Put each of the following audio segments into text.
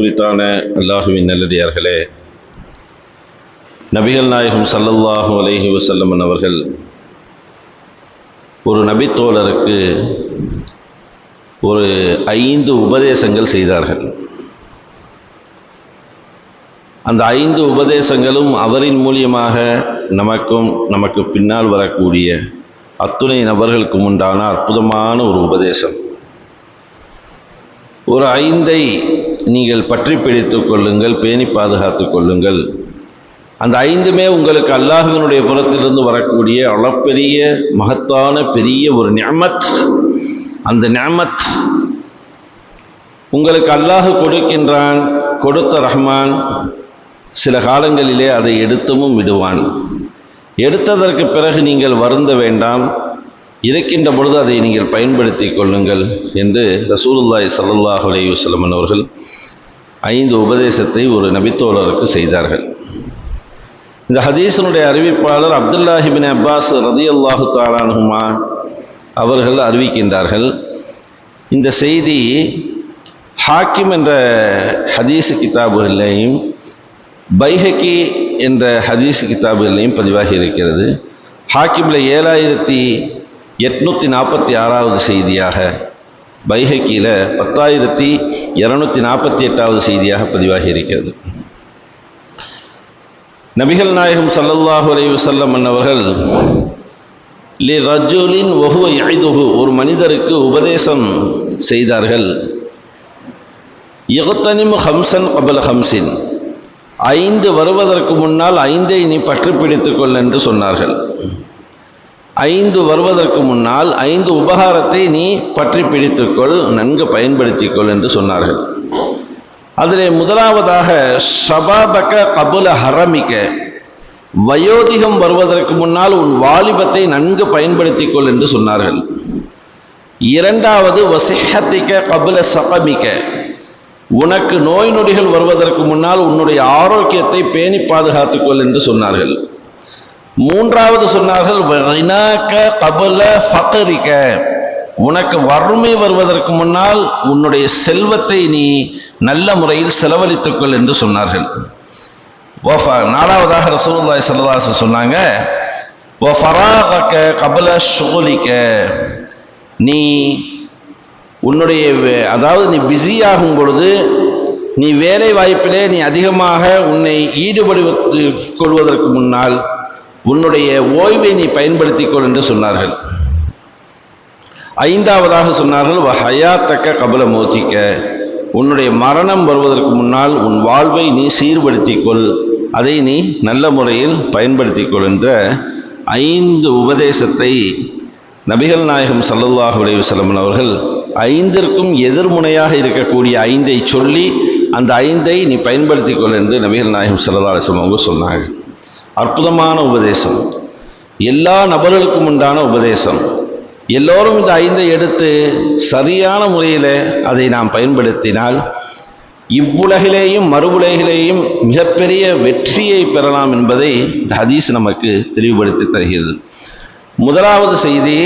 குறித்தான அல்லாஹுவின் நல்லடியார்களே. நபிகள் நாயகம் சல்லல்லாஹு அலஹி வசல்லமன் அவர்கள் ஒரு நபித்தோழருக்கு ஒரு ஐந்து உபதேசங்கள் செய்தார்கள். அந்த ஐந்து உபதேசங்களும் அவரின் மூலியமாக நமக்கும் நமக்கு பின்னால் வரக்கூடிய அத்துணை நபர்களுக்கும் உண்டான அற்புதமான ஒரு உபதேசம். ஒரு ஐந்தை நீங்கள் பற்றி பிடித்து கொள்ளுங்கள் பேணி பாதுகாத்து கொள்ளுங்கள். அந்த ஐந்துமே உங்களுக்கு அல்லாஹினுடைய புறத்திலிருந்து வரக்கூடிய அளப்பெரிய மகத்தான பெரிய ஒரு ஞாமத் அந்த ஞாமத் உங்களுக்கு அல்லாஹ் கொடுக்கின்றான் கொடுத்த ரஹ்மான் சில காலங்களிலே அதை எடுத்தும் விடுவான். எடுத்ததற்கு பிறகு நீங்கள் வருந்த வேண்டாம். இருக்கின்ற பொழுது அதை நீங்கள் பயன்படுத்தி கொள்ளுங்கள் என்று ரசூலுல்லாய் சல்லாஹ் அலைஹி அவர்கள் ஐந்து உபதேசத்தை ஒரு நபித்தோழருக்கு செய்தார்கள். இந்த ஹதீஸனுடைய அறிவிப்பாளர் அப்துல்லாஹிபின் அப்பாஸ் ரதி அல்லாஹு தாலானுமா அவர்கள் அறிவிக்கின்றார்கள் இந்த செய்தி ஹாக்கிம் என்ற ஹதீஸ் கிதாபுகளையும் பைஹக்கி என்ற ஹதீஸ் கிதாபுகளையும் பதிவாகி இருக்கிறது. ஹாக்கிமில் ஏழாயிரத்தி எட்நூற்றி நாற்பத்தி ஆறாவது செய்தியாக பைஹக்கியில் பத்தாயிரத்தி இரநூத்தி நாற்பத்தி எட்டாவது செய்தியாக பதிவாகி இருக்கிறது நபிகள் நாயகம் சல்லல்லாஹு அலைவு செல்லம் அவர்கள் லி ரஜுலின் ஒஹுவ ஐதுகு ஒரு மனிதருக்கு உபதேசம் செய்தார்கள். யகுத்தனிமு ஹம்சன் கபல் ஹம்சின் ஐந்து வருவதற்கு முன்னால் ஐந்தை நீ பற்றி பிடித்துக்கொள் என்று சொன்னார்கள். ஐந்து வருவதற்கு முன்னால் ஐந்து உபகாரத்தை நீ பற்றி பிடித்துக்கொள் நன்கு பயன்படுத்திக்கொள் என்று சொன்னார்கள். அதிலே முதலாவதாக ஷபாபக கபுல ஹரமிக்க வயோதிகம் வருவதற்கு முன்னால் உன் வாலிபத்தை நன்கு பயன்படுத்திக்கொள் என்று சொன்னார்கள். இரண்டாவது வசிஹத்திக்க கபுல சகமிக்க உனக்கு நோய் நொடிகள் வருவதற்கு முன்னால் உன்னுடைய ஆரோக்கியத்தை பேணி பாதுகாத்துக்கொள் என்று சொன்னார்கள். மூன்றாவது சொன்னார்கள் கபல உனக்கு வறுமை வருவதற்கு முன்னால் உன்னுடைய செல்வத்தை நீ நல்ல முறையில் செலவழித்துக்கொள் என்று சொன்னார்கள். நாலாவதாக ரசூல்லாய் சல்லாஸ் சொன்னாங்க ஓ ஃபராக கபல ஷுகுலிக்க நீ உன்னுடைய அதாவது நீ பிஸியாகும் பொழுது நீ வேலை வாய்ப்பிலே நீ அதிகமாக உன்னை ஈடுபடுவது கொள்வதற்கு முன்னால் உன்னுடைய ஓய்வை நீ பயன்படுத்திக்கொள் என்று சொன்னார்கள். ஐந்தாவதாக சொன்னார்கள் ஹயாத்தக்க கபல மோதிக்க உன்னுடைய மரணம் வருவதற்கு முன்னால் உன் வாழ்வை நீ சீர்படுத்திக்கொள். அதை நீ நல்ல முறையில் பயன்படுத்திக்கொள் என்ற ஐந்து உபதேசத்தை நபிகள் நாயகம் சல்லல்லாஹ் அலைஹி அவர்கள் ஐந்திற்கும் எதிர்முனையாக இருக்கக்கூடிய ஐந்தை சொல்லி அந்த ஐந்தை நீ பயன்படுத்திக்கொள் என்று நபிகள் நாயகம் சல்லா அலிஸ்லம் அவங்க சொன்னாங்க அற்புதமான உபதேசம். எல்லா நபர்களுக்கும் உண்டான உபதேசம். எல்லோரும் இந்த ஐந்தை எடுத்து சரியான முறையில் அதை நாம் பயன்படுத்தினால் இவ்வுலகிலேயும் மறுவுலகிலேயும் மிகப்பெரிய வெற்றியை பெறலாம் என்பதை இந்த ஹதீஸ் நமக்கு தெளிவுபடுத்தி தருகிறது. முதலாவது செய்தி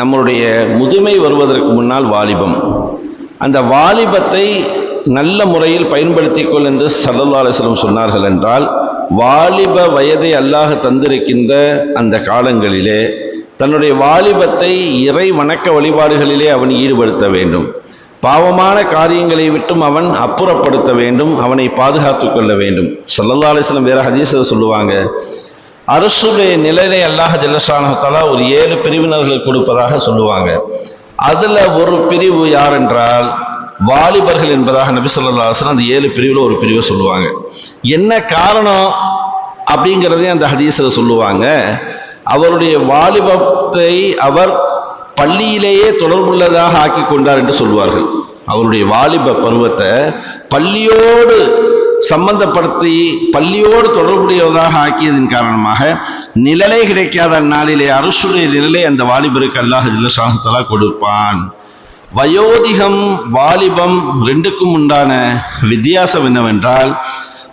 நம்மளுடைய முதுமை வருவதற்கு முன்னால் வாலிபம். அந்த வாலிபத்தை நல்ல முறையில் பயன்படுத்திக்கொள் என்று சல்லல்லா அலிஸ்லம் சொன்னார்கள் என்றால் வாலிப வயதை அல்லாஹ் தந்திருக்கின்ற அந்த காலங்களிலே தன்னுடைய வாலிபத்தை இறை வணக்க வழிபாடுகளிலே அவன் ஈடுபடுத்த வேண்டும். பாவமான காரியங்களை விட்டும் அவன் அப்புறப்படுத்த வேண்டும் அவனை பாதுகாத்து கொள்ள வேண்டும். சல்லல்லா அலிஸ்லம் வேற ஹதீசர் சொல்லுவாங்க அரசுடைய நிலையை அல்லாஹ் ஜல்லஷானத்தாலா ஒரு ஏழு பிரிவினர்கள் கொடுப்பதாக சொல்லுவாங்க. அதுல ஒரு பிரிவு யார் என்றால் வாலிபர்கள் என்பதாக நபி சொல்லா அந்த ஏழு பிரிவில் ஒரு பிரிவை சொல்லுவாங்க. என்ன காரணம் அப்படிங்கிறதே அந்த ஹதீஸில் சொல்லுவாங்க. அவருடைய வாலிபத்தை அவர் பள்ளியிலேயே தொடர்புள்ளதாக ஆக்கி கொண்டார் என்று சொல்வார்கள் அவருடைய வாலிப பருவத்தை பள்ளியோடு சம்பந்தப்படுத்தி பள்ளியோடு தொடர்புடையதாக ஆக்கியதன் காரணமாக நிழலே கிடைக்காத நாளிலே அரசுடைய நிழலை அந்த வாலிபருக்கு அல்லாஹ் சாகத்தலா கொடுப்பான். வயோதிகம் வாலிபம் ரெண்டுக்கும் உண்டான வித்தியாசம் என்னவென்றால்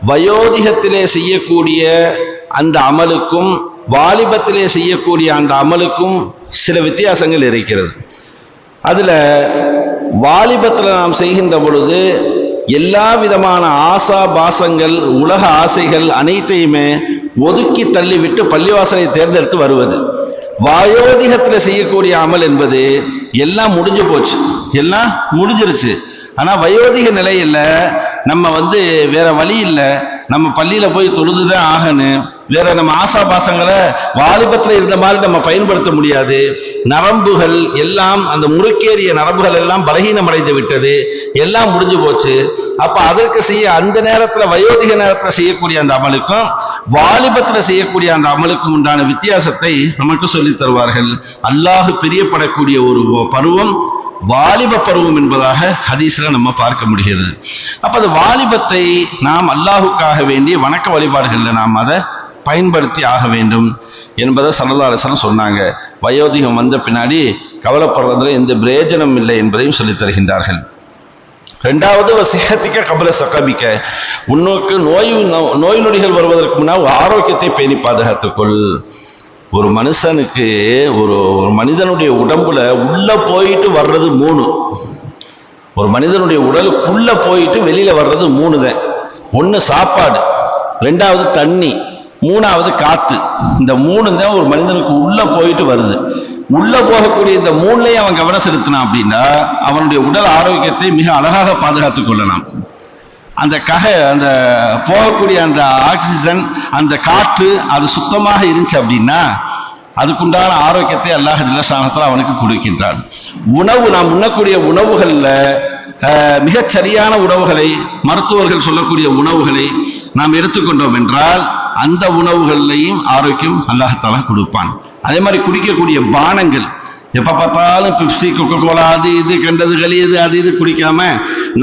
வயோதிகத்திலே செய்யக்கூடிய அந்த அமலுக்கும் வாலிபத்திலே செய்யக்கூடிய அந்த அமலுக்கும் சில வித்தியாசங்கள் இருக்கிறது. அதில் வாலிபத்தில் நாம் செய்கின்ற பொழுது எல்லா விதமான ஆசா பாசங்கள் உலக ஆசைகள் அனைத்தையுமே ஒதுக்கி தள்ளிவிட்டு பள்ளிவாசலை தேர்ந்தெடுத்து வருவது. வாயோதிகத்தில் செய்யக்கூடிய அமல் என்பது எல்லாம் முடிஞ்சு போச்சு. எல்லாம் முடிஞ்சிருச்சு. ஆனா வயோதிக நிலையில நம்ம வந்து வேற வழி இல்லை. நம்ம பள்ளியில போய் தொழுதுதான் ஆகணும். வேற நம்ம ஆசா பாசங்களை வாலிபத்துல இருந்த மாதிரி நம்ம பயன்படுத்த முடியாது. நரம்புகள் எல்லாம் அந்த முறுக்கேறிய நரம்புகள் எல்லாம் பலகீனம் அடைந்து விட்டது. எல்லாம் முடிஞ்சு போச்சு. அப்ப அதற்கு செய்ய அந்த நேரத்துல வயோதிக நேரத்துல செய்யக்கூடிய அந்த அமலுக்கும் வாலிபத்துல செய்யக்கூடிய அந்த அமலுக்கும் உண்டான வித்தியாசத்தை நமக்கு சொல்லி தருவார்கள். அல்லாஹு பிரியப்படக்கூடிய ஒரு பருவம் வாலிப பருவம் என்பதாக ஹதீஸ்ல நம்ம பார்க்க முடிகிறது. அப்ப அந்த வாலிபத்தை நாம் அல்லாஹுக்காக வேண்டிய வணக்க வழிபாடுகள்ல நாம் அதை பயன்படுத்தி ஆக வேண்டும் என்பதை சல்லல்லாஹு சொன்னாங்க. வயோதிகம் வந்த பின்னாடி கவலைப்படுறதுல எந்த பிரயோஜனம் இல்லை என்பதையும் சொல்லித் தருகின்றார்கள். ரெண்டாவது வசிகத்திக்க கபல சக்கமிக்க உன்னோக்கு நோய் நோய் நொடிகள் வருவதற்கு முன்னால் ஆரோக்கியத்தை பேணி பாதுகாத்துக்கொள் ஒரு மனுஷனுக்கு ஒரு ஒரு மனிதனுடைய உடம்புல உள்ள போயிட்டு வர்றது மூணு. ஒரு மனிதனுடைய உடலுக்குள்ள போயிட்டு வெளியில வர்றது மூணு தான் ஒன்று சாப்பாடு ரெண்டாவது தண்ணி மூணாவது காத்து. இந்த மூணு தான் ஒரு மனிதனுக்கு உள்ள போயிட்டு வருது. உள்ள போகக்கூடிய இந்த மூணுலையும் அவன் கவனம் செலுத்தினான் அப்படின்னா அவனுடைய உடல் ஆரோக்கியத்தை மிக அழகாக பாதுகாத்துக் கொள்ளலாம். அந்த கக அந்த போகக்கூடிய அந்த ஆக்சிஜன் அந்த காற்று அது சுத்தமாக இருந்துச்சு அப்படின்னா அதுக்குண்டான ஆரோக்கியத்தை அல்லாஹ் நிலசானத்தில் அவனுக்கு கொடுக்கின்றான். உணவு நாம் உண்ணக்கூடிய உணவுகளில் மிகச் சரியான உணவுகளை மருத்துவர்கள் சொல்லக்கூடிய உணவுகளை நாம் எடுத்துக்கொண்டோம் என்றால் அந்த உணவுகள்லையும் ஆரோக்கியம் அல்லாஹால கொடுப்பான். அதே மாதிரி குடிக்கக்கூடிய பானங்கள் எப்போ பார்த்தாலும் பிப்சி கொக்கோ கோலா அது இது கண்டது கழியது அது இது குடிக்காம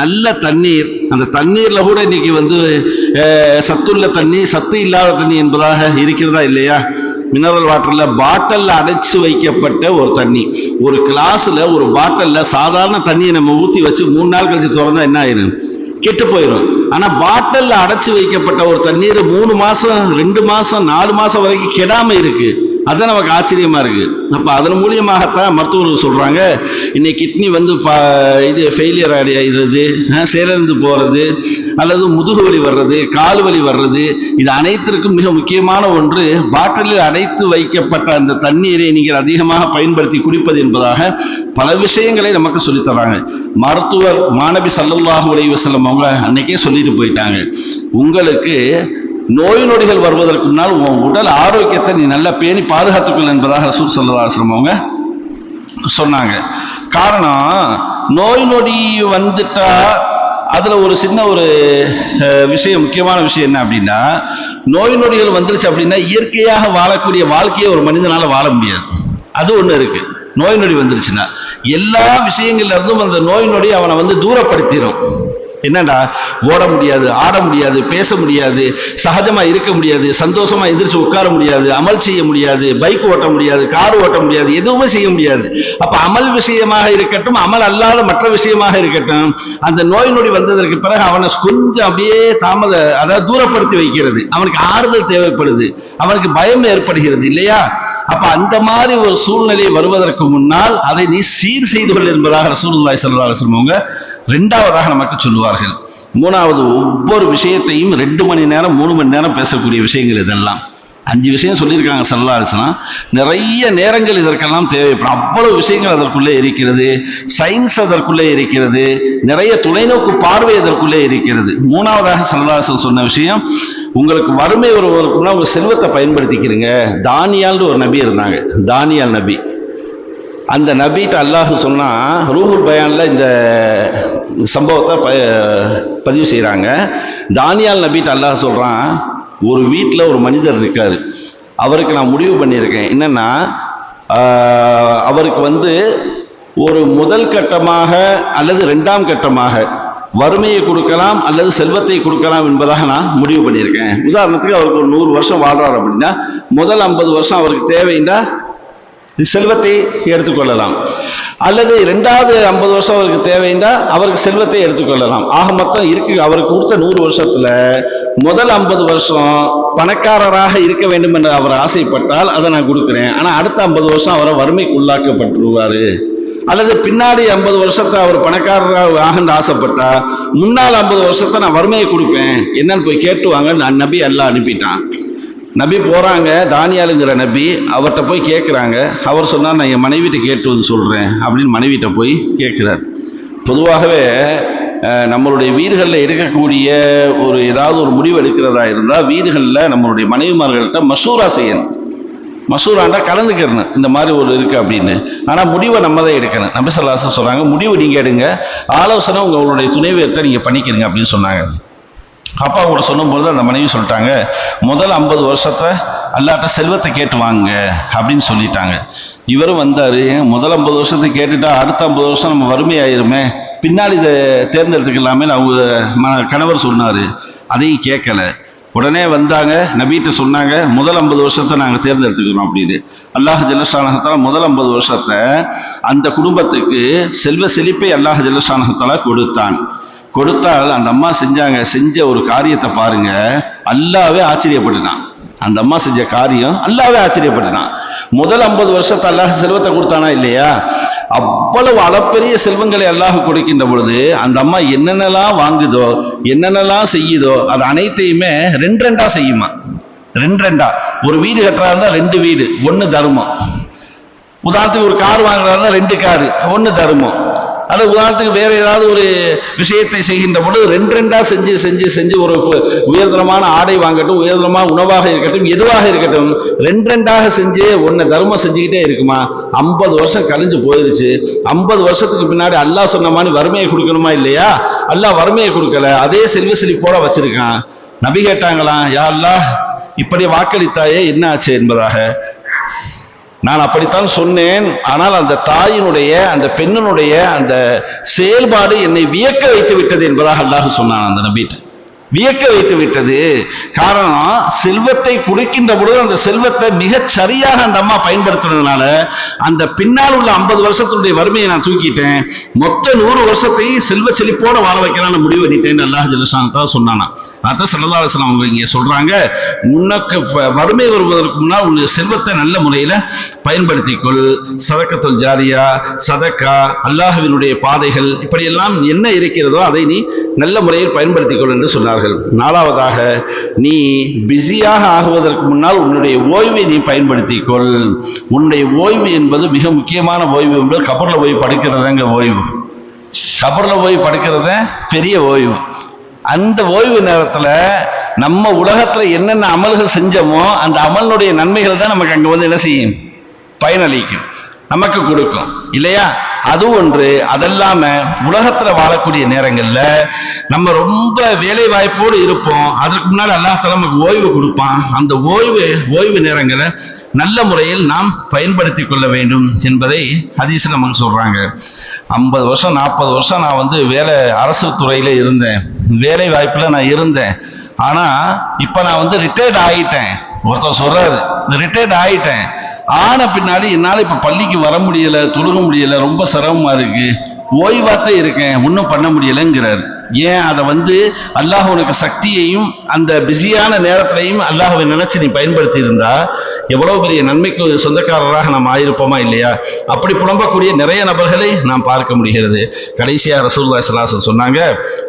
நல்ல தண்ணீர் அந்த தண்ணீரில் கூட இன்னைக்கு வந்து சத்துள்ள தண்ணி சத்து இல்லாத தண்ணி என்பதாக இருக்கிறதா இல்லையா? மினரல் வாட்டரில் பாட்டிலில் அடைச்சு வைக்கப்பட்ட ஒரு தண்ணி. ஒரு கிளாஸில் ஒரு பாட்டிலில் சாதாரண தண்ணியை நம்ம ஊற்றி வச்சு மூணு நாள் கழிச்சு திறந்தா என்ன ஆயிரும்? கெட்டு போயிடும் ஆனா பாட்டில்ல அடைச்சு வைக்கப்பட்ட ஒரு தண்ணீர் மூணு மாசம் ரெண்டு மாசம் நாலு மாசம் வரைக்கும் கெடாம இருக்கு. அதுதான் நமக்கு ஆச்சரியமாக இருக்குது அப்போ அதன் மூலியமாகத்தான் மருத்துவர்கள் சொல்கிறாங்க இன்னைக்கு கிட்னி வந்து பா இது ஃபெயிலியர் ஆகிடுறது செயலிழந்து போகிறது அல்லது முதுகு வலி வர்றது கால் வலி வர்றது இது அனைத்திற்கும் மிக முக்கியமான ஒன்று. பாட்டிலில் அடைத்து வைக்கப்பட்ட அந்த தண்ணீரை நீங்கள் அதிகமாக பயன்படுத்தி குடிப்பது என்பதாக பல விஷயங்களை நமக்கு சொல்லித்தராங்க. மருத்துவர் மாணவி சல்லல்லாஹு அலைஹி வஸல்லம் அவங்க அன்னைக்கே சொல்லிட்டு போயிட்டாங்க. உங்களுக்கு நோய் நொடிகள் வருவதற்கு முன்னால் உன் உடல் ஆரோக்கியத்தை நீ நல்லா பேணி பாதுகாத்துக்கொள் என்பதாக ரசூல் சல்லல்லாஹு அவங்க சொன்னாங்க. காரணம் நோய் நொடி வந்துட்டா அதுல ஒரு சின்ன ஒரு விஷயம் முக்கியமான விஷயம் என்ன அப்படின்னா நோய் நொடிகள் வந்துருச்சு அப்படின்னா இயற்கையாக வாழக்கூடிய வாழ்க்கையை ஒரு மனிதனால வாழ முடியாது. அது ஒண்ணு இருக்கு. நோய் நொடி வந்துருச்சுன்னா எல்லா விஷயங்கள்ல இருந்தும் அந்த நோய் நொடி அவனை வந்து தூரப்படுத்திடும் என்னடா ஓட முடியாது ஆட முடியாது பேச முடியாது சகஜமா இருக்க முடியாது சந்தோஷமா எதிர்த்து உட்கார முடியாது அமல் செய்ய முடியாது பைக் ஓட்ட முடியாது கார் ஓட்ட முடியாது எதுவுமே செய்ய முடியாது. அப்ப அமல் விஷயமாக இருக்கட்டும் அமல் அல்லாத மற்ற விஷயமாக இருக்கட்டும் அந்த நோய் நொடி வந்ததற்கு பிறகு அவனை கொஞ்சம் அப்படியே தாமத அதாவது தூரப்படுத்தி வைக்கிறது. அவனுக்கு ஆறுதல் தேவைப்படுது. அவனுக்கு பயம் ஏற்படுகிறது இல்லையா? அப்ப அந்த மாதிரி ஒரு சூழ்நிலை வருவதற்கு முன்னால் அதை நீ சீர் செய்து கொள் என்பதாக ரசூலுல்லாய் சல்லா சொல்லுவாங்க. ரெண்டாவதாக நமக்கு சொல்லுவார்கள். மூணாவது ஒவ்வொரு விஷயத்தையும் ரெண்டு மணி நேரம் மூணு மணி நேரம் பேசக்கூடிய விஷயங்கள் இதெல்லாம். அஞ்சு விஷயம் சொல்லியிருக்காங்க சல்லாசனா நிறைய நேரங்கள் இதற்கெல்லாம் தேவைப்படும் அவ்வளவு விஷயங்கள் அதற்குள்ளே இருக்கிறது. சயின்ஸ் அதற்குள்ளே இருக்கிறது. நிறைய தொலைநோக்கு பார்வை அதற்குள்ளே இருக்கிறது. மூணாவதாக சல்லாசன் சொன்ன விஷயம் உங்களுக்கு வறுமை ஒருவருக்குன்னா உங்கள் செல்வத்தை பயன்படுத்திக்கிறீங்க. தானியால்னு ஒரு நபி இருந்தாங்க. தானியால் நபி. அந்த நபிட்ட அல்லாஹ் சொன்னால் ரூஹுல் பயானில் இந்த சம்பவத்தை ப பதிவு செய்கிறாங்க தானியால் நபிட்டு அல்லாஹ் சொல்கிறான் ஒரு வீட்டில் ஒரு மனிதர் இருக்கார். அவருக்கு நான் முடிவு பண்ணியிருக்கேன். என்னென்னா அவருக்கு வந்து ஒரு முதல் கட்டமாக அல்லது ரெண்டாம் கட்டமாக வறுமையை கொடுக்கலாம் அல்லது செல்வத்தை கொடுக்கலாம் என்பதாக நான் முடிவு பண்ணியிருக்கேன். உதாரணத்துக்கு அவருக்கு ஒரு நூறு வருஷம் வாழ்றாரு அப்படின்னா முதல் ஐம்பது வருஷம் அவருக்கு தேவைன்னா செல்வத்தை எடுத்துக்கொள்ளலாம். அல்லது ரெண்டாவது ஐம்பது வருஷம் அவருக்கு தேவைன்னா அவருக்கு செல்வத்தை எடுத்துக்கொள்ளலாம். ஆக மொத்தம் இருக்கு அவருக்கு கொடுத்த நூறு வருஷத்துல முதல் ஐம்பது வருஷம் பணக்காரராக இருக்க வேண்டும் என்று அவர் ஆசைப்பட்டால் அதை நான் கொடுக்குறேன். ஆனால் அடுத்த ஐம்பது வருஷம் அவரை வறுமைக்கு உள்ளாக்கப்பட்டுருவார் அல்லது பின்னாடி ஐம்பது வருஷத்தை அவர் பணக்காரராக ஆகன்னு ஆசைப்பட்டா முன்னால் ஐம்பது வருஷத்தை நான் வறுமையை கொடுப்பேன். என்னன்னு போய் கேட்டுவாங்க நான் நபி எல்லாம் அனுப்பிட்டான். நபி போகிறாங்க தானியாலுங்கிற நபி அவர்கிட்ட போய் கேட்குறாங்க அவர் சொன்னார் நான் என் மனைவிட்ட கேட்டு வந்து சொல்கிறேன் அப்படின்னு மனைவிட்ட போய் கேட்குறார் பொதுவாகவே நம்மளுடைய வீடுகளில் இருக்கக்கூடிய ஒரு ஏதாவது ஒரு முடிவு எடுக்கிறதா இருந்தால் வீடுகளில் நம்மளுடைய மனைவிமார்கள்ட்ட மசூரா செய்யணும். மசூராண்டா கலந்துக்கிறணும். இந்த மாதிரி ஒரு இருக்குது அப்படின்னு. ஆனால் முடிவை நம்ம தான் எடுக்கணும். நபி சொல்லாசன் சொல்கிறாங்க முடிவு நீங்கள் எடுங்க. ஆலோசனை உங்களுடைய துணைவியத்தை நீங்கள் பண்ணிக்கிறீங்க அப்படின்னு சொன்னாங்க. அப்பா கூட சொல்லும்போது அந்த மனைவி சொல்லிட்டாங்க முதல் ஐம்பது வருஷத்தை அல்லாட்ட செல்வத்தை கேட்டு வாங்க அப்படின்னு சொல்லிட்டாங்க. இவரும் வந்தார் முதல் ஐம்பது வருஷத்தை கேட்டுட்டா அடுத்த ஐம்பது வருஷம் நம்ம வறுமையாயிருமே. பின்னாடி இதை தேர்ந்தெடுத்துக்கலாமே அவங்க ம- கணவர் சொன்னார். அதையும் கேட்கல உடனே வந்தாங்க நபீட்ட சொன்னாங்க முதல் ஐம்பது வருஷத்தை நாங்கள் தேர்ந்தெடுத்துக்கிறோம் அப்படின்னு. அல்லாஹ் ஜல்லஷானகத்தால முதல் ஐம்பது வருஷத்தை அந்த குடும்பத்துக்கு செல்வ செழிப்பை அல்லாஹ் ஜல்லஷானகத்தால கொடுத்தான். கொடுத்தால் அந்த அம்மா செஞ்சாங்க செஞ்ச ஒரு காரியத்தை பாருங்க அல்லாவே ஆச்சரியப்பட்டுட்டான். அந்த அம்மா செஞ்ச காரியம் அல்லாவே ஆச்சரியப்பட்டுட்டான். முதல் ஐம்பது வருஷத்தை அல்லாஹ் செல்வத்தை கொடுத்தானா இல்லையா? அவ்வளவு அளப்பெரிய செல்வங்களை அல்லாஹ் கொடுக்கின்ற பொழுது அந்த அம்மா என்னென்னலாம் வாங்குதோ என்னென்னலாம் செய்யுதோ அது அனைத்தையுமே ரெண்டு ரெண்டா செய்யுமா? ரெண்டு ரெண்டா. ஒரு வீடு கட்டுறா இருந்தா ரெண்டு வீடு ஒன்று தருமம். உதாரணத்துக்கு ஒரு கார் வாங்குறாருன்னா ரெண்டு காரு ஒன்று தருமம். அல்லது உதாரணத்துக்கு வேற ஏதாவது ஒரு விஷயத்தை செய்கின்ற பொழுது ரெண்டு ரெண்டா செஞ்சு செஞ்சு செஞ்சு ஒரு உயர்தரமான ஆடை வாங்கட்டும் உயர்தரமான உணவாக இருக்கட்டும் எதுவாக இருக்கட்டும் ரெண்டு ரெண்டாக செஞ்சு ஒன்றை தர்மம் செஞ்சுக்கிட்டே இருக்குமா? ஐம்பது வருஷம் கழிஞ்சு போயிருச்சு. ஐம்பது வருஷத்துக்கு பின்னாடி அல்லாஹ் சொன்ன மாதிரி வறுமையை கொடுக்கணுமா இல்லையா? அல்லாஹ் வறுமையை கொடுக்கல. அதே செல்வ செழிப்போட வச்சிருக்கான். நபி கேட்டாங்களாம் யா அல்லாஹ் இப்படி வாக்களித்தாயே என்ன ஆச்சு என்பதாக? நான் அப்படித்தான் சொன்னேன் ஆனால் அந்த தாயினுடைய அந்த பெண்ணினுடைய அந்த செயல்பாடு என்னை வியக்க வைத்து விட்டது என்பதாக அல்லாஹ் சொன்னான் அந்த நபிட்ட. வியக்க வைத்து விட்டது. காரணம் செல்வத்தை குடிக்கின்ற பொழுது அந்த செல்வத்தை மிகச் சரியாக அந்த அம்மா பயன்படுத்துனதுனால அந்த பின்னால் உள்ள ஐம்பது வருஷத்துடைய வறுமையை நான் தூக்கிட்டேன். மொத்த நூறு வருஷத்தையும் செல்வ செழிப்போட வாழ வைக்கலாம்னு முடிவு பண்ணிட்டேன் அல்லாஹ் ஜல்லஷான் சொன்னானா. அதான் சல்லா அலுவலாம் அவங்க இங்கே சொல்றாங்க உனக்கு வறுமை வருவதற்கு முன்னால் உன்னுடைய செல்வத்தை நல்ல முறையில் பயன்படுத்திக்கொள். சதக்கத்துல் ஜாரியா சதக்கா அல்லாஹுவினுடைய பாதைகள் இப்படியெல்லாம் என்ன இருக்கிறதோ அதை நீ நல்ல முறையில் பயன்படுத்திக்கொள் என்று சொன்னார்கள். நாலாவதாக நீ பிஸியாக ஆகுவதற்கு முன்னால் உன்னுடைய ஓய்வை நீ பயன்படுத்திக்கொள். உன்னுடைய ஓய்வு என்பது மிக முக்கியமான ஓய்வு என்பது கபரில் போய் படுக்கிறதங்க ஓய்வு. கபரில் போய் படுக்கிறத பெரிய ஓய்வு. அந்த ஓய்வு நேரத்தில் நம்ம உலகத்தில் என்னென்ன அமல்கள் செஞ்சோமோ அந்த அமலினுடைய நன்மைகள் தான் நமக்கு அங்கே வந்து என்ன செய்யும்? பயனளிக்கும். நமக்கு கொடுக்கும். இல்லையா? அது ஒன்று. அதல்லாம உலகத்துல வாழக்கூடிய நேரங்கள்ல நம்ம ரொம்ப வேலை வாய்ப்போடு இருப்போம். அதற்கு முன்னாடி அல்லாஹ் நமக்கு ஓய்வு கொடுப்பான். அந்த ஓய்வு ஓய்வு நேரங்களை நல்ல முறையில் நாம் பயன்படுத்தி கொள்ள வேண்டும் என்பதை ஹதீஸ்ல நமக்கு சொல்றாங்க. ஐம்பது வருஷம் நாற்பது வருஷம் நான் வந்து வேலை அரசு துறையில இருந்தேன். வேலை வாய்ப்புல நான் இருந்தேன். ஆனா இப்ப நான் வந்து ரிட்டையர்ட் ஆகிட்டேன் ஒருத்தர் சொல்றாரு ரிட்டையர்ட் ஆகிட்டேன் ஆன பின்னாடி என்னால் இப்போ பள்ளிக்கு வர முடியல தொழுக முடியல ரொம்ப சிரமமா இருக்கு. ஓய்வாத்தான் இருக்கேன் ஒன்றும் பண்ண முடியலைங்கிறார். ஏன் அதை வந்து அல்லாஹ் உனக்கு சக்தியையும் அந்த பிஸியான நேரத்திலையும் அல்லாஹ்வை நினைச்சு நீ பயன்படுத்தி இருந்தா எவ்வளவு பெரிய நன்மைக்கு சொந்தக்காரராக நாம் ஆயிருப்போமா இல்லையா? அப்படி புலம்பக்கூடிய நிறைய நபர்களை நாம் பார்க்க முடிகிறது. கடைசியா ரசூல்லா சலாசன் சொன்னாங்க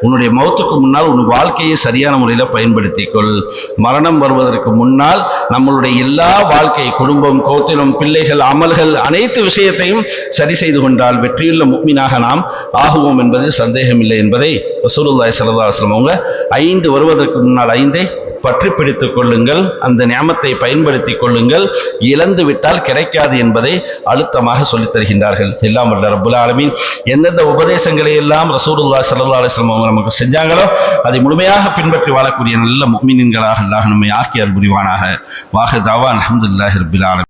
உன்னுடைய மௌத்துக்கு முன்னால் உன் வாழ்க்கையை சரியான முறையில் பயன்படுத்திக்கொள். மரணம் வருவதற்கு முன்னால் நம்மளுடைய எல்லா வாழ்க்கை குடும்பம் கோத்திரம் பிள்ளைகள் அமல்கள் அனைத்து விஷயத்தையும் சரி செய்து கொண்டால் வெற்றியுள்ள முக்மீனாக நாம் ஆகுவோம் என்பது சந்தேகமில்லை என்பதை ரசூலுல்லாய் ஸல்லல்லாஹு அலைஹி அவங்க ஐந்து வருவதற்கு முன்னால் ஐந்தை பற்றி பிடித்துக் கொள்ளுங்கள் அந்த ஞாபத்தை பயன்படுத்தி கொள்ளுங்கள். இழந்து விட்டால் கிடைக்காது என்பதை அழுத்தமாக சொல்லித் தருகின்றார்கள். எல்லாம் வல்ல ரபுல் ஆலமின். எந்தெந்த உபதேசங்களை எல்லாம் ரசூலுல்லா ஸல்லல்லாஹு அலைஹி அவங்க நமக்கு செஞ்சாங்களோ அதை முழுமையாக பின்பற்றி வாழக்கூடிய நல்ல முக்மீன்களாக அல்லாஹ் நம்மை ஆக்கி அற்புரிவானாக புரிவானாக. வாஹிர் தாவா அல்ஹம்துலில்லாஹி ரப்பில்